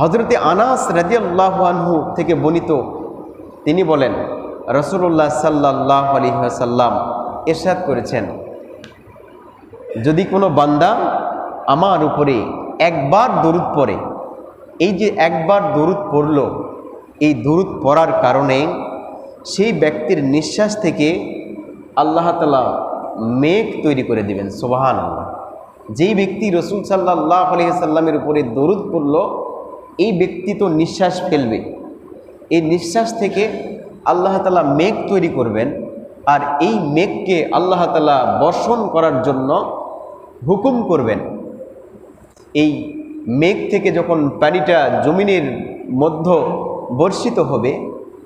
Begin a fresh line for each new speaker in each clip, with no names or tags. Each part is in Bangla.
হজরতে আনাস রাজিয়াল্লাহু থেকে বর্ণিত, তিনি বলেন রসুল্লাহ সাল্লাহ আলহিহাসাল্লাম এরশাদ করেছেন, যদি কোনো বান্দা আমার উপরে একবার দরুদ পড়ে, এই যে একবার দরুদ পড়ল, এই দরুদ পড়ার কারণে সেই ব্যক্তির নিঃশ্বাস থেকে আল্লাহ তালা মেঘ তৈরি করে দিবেন সোবাহান আল্লাহ যেই ব্যক্তি রসুল সাল্লাহ আলহিসাল্লামের উপরে দরুদ পড়ল এই ব্যক্তি তো নিঃশ্বাস ফেলবে। এই নিঃশ্বাস থেকে আল্লাহ তালা মেঘ তৈরি করবেন আর এই মেঘকে আল্লাহ তালা বর্ষণ করার জন্য হুকুম করবেন। এই মেঘ থেকে যখন পানিটা জমিনের মধ্য বর্ষিত হবে,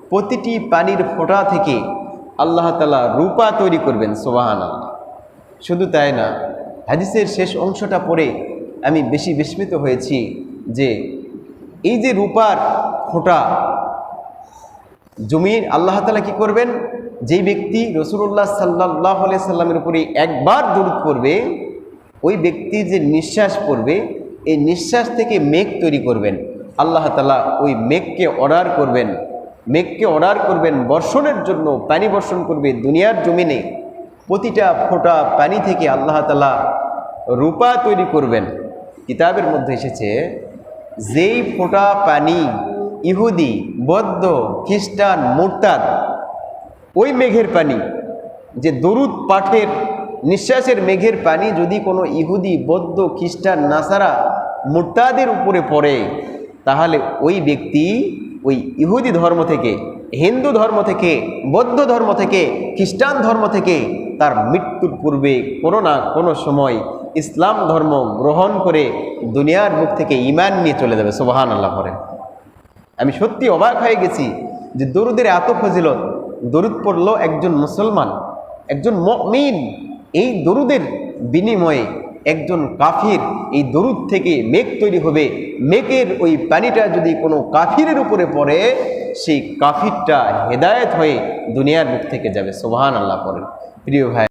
প্রতিটি পানির ফোঁটা থেকে আল্লাহ তালা রূপা তৈরি করবেন সোবাহান শুধু তাই না, হাদিসের শেষ অংশটা পড়ে আমি বেশি বিস্মিত হয়েছি যে এই যে রূপার ফোঁটা জমির আল্লাহ তালা কি করবেন? যেই ব্যক্তি রসুল্লাহ সাল্লাহ সাল্লামের উপরে একবার দূরত করবে ওই ব্যক্তির যে নিঃশ্বাস পড়বে, এই নিঃশ্বাস থেকে মেঘ তৈরি করবেন। আল্লাহ তালা ওই মেঘকে অর্ডার করবেন। মেঘকে অর্ডার করবেন বর্ষণের জন্য, পানি বর্ষণ করবে দুনিয়ার জমিনে। প্রতিটা ফোঁটা পানি থেকে আল্লাহ তালা রূপা তৈরি করবেন। কিতাবের মধ্যে এসেছে যেই ফোঁটা পানি ইহুদি, বৌদ্ধ, খ্রিস্টান, মোরতাদ, ওই মেঘের পানি, যে দরুদ পাঠের নিঃশ্বাসের মেঘের পানি যদি কোনো ইহুদি, বৌদ্ধ, খ্রিস্টান, নাসারা মোরতাদের উপরে পড়ে, তাহলে ওই ব্যক্তি ওই ইহুদি ধর্ম থেকে, হিন্দু ধর্ম থেকে, বৌদ্ধ ধর্ম থেকে, খ্রিস্টান ধর্ম থেকে তার মৃত্যুর পূর্বে কোনো না কোনো সময় ইসলাম ধর্ম গ্রহণ করে দুনিয়ার মুখ থেকে ইমান নিয়ে চলে যাবে সোবাহান আল্লাহ করেন আমি সত্যি অবাক হয়ে গেছি যে দরুদের এত ফজিলত, দরুদ পড়ল একজন মুসলমান, একজন মমিন। এই দরুদের বিনিময়ে একজন কাফির এই দরুদ থেকে মেঘ তৈরি হবে। মেঘের ওই পানিটা যদি কোনো কাফিরের উপরে পড়ে, সেই কাফিরটা হেদায়েত হয়ে দুনিয়ার মুখ থেকে যাবে সোবাহান আল্লাহ করেন প্রিয় ভাই